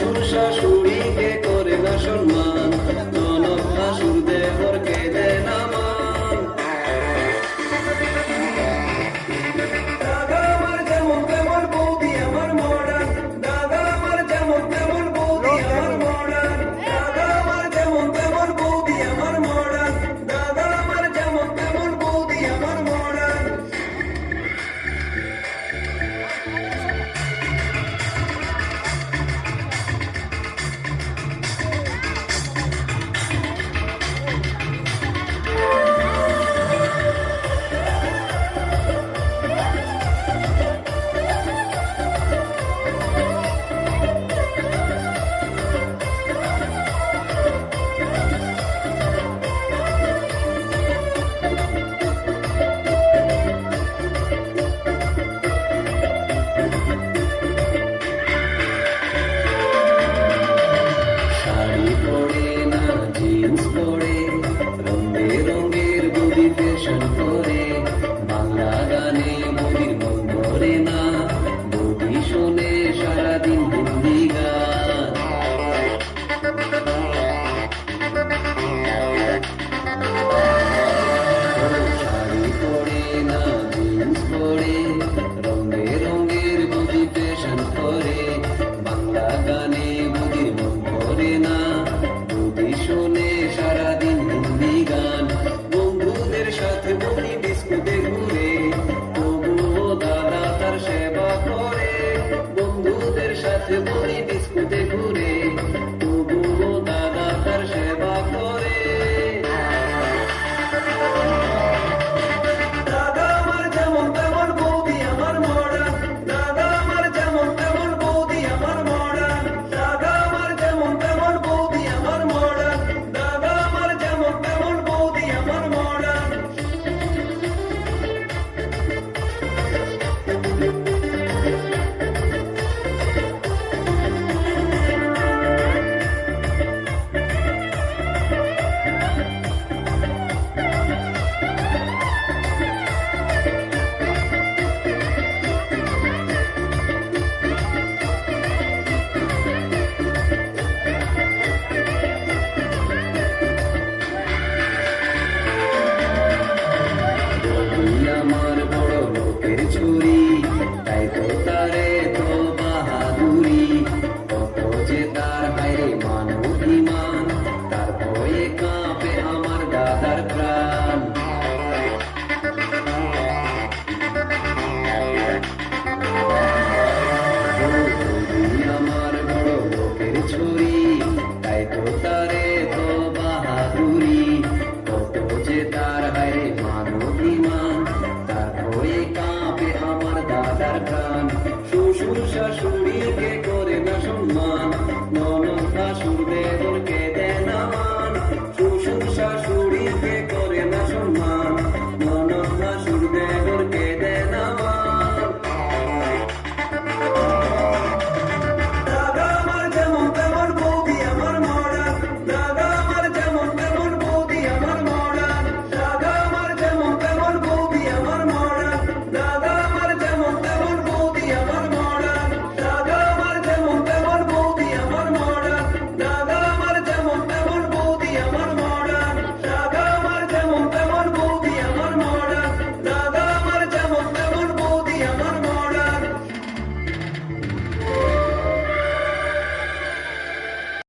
শ্বশুর করে না সম্মান? Everybody ছুরি তাই তো শ্বশুর শাশুড়ি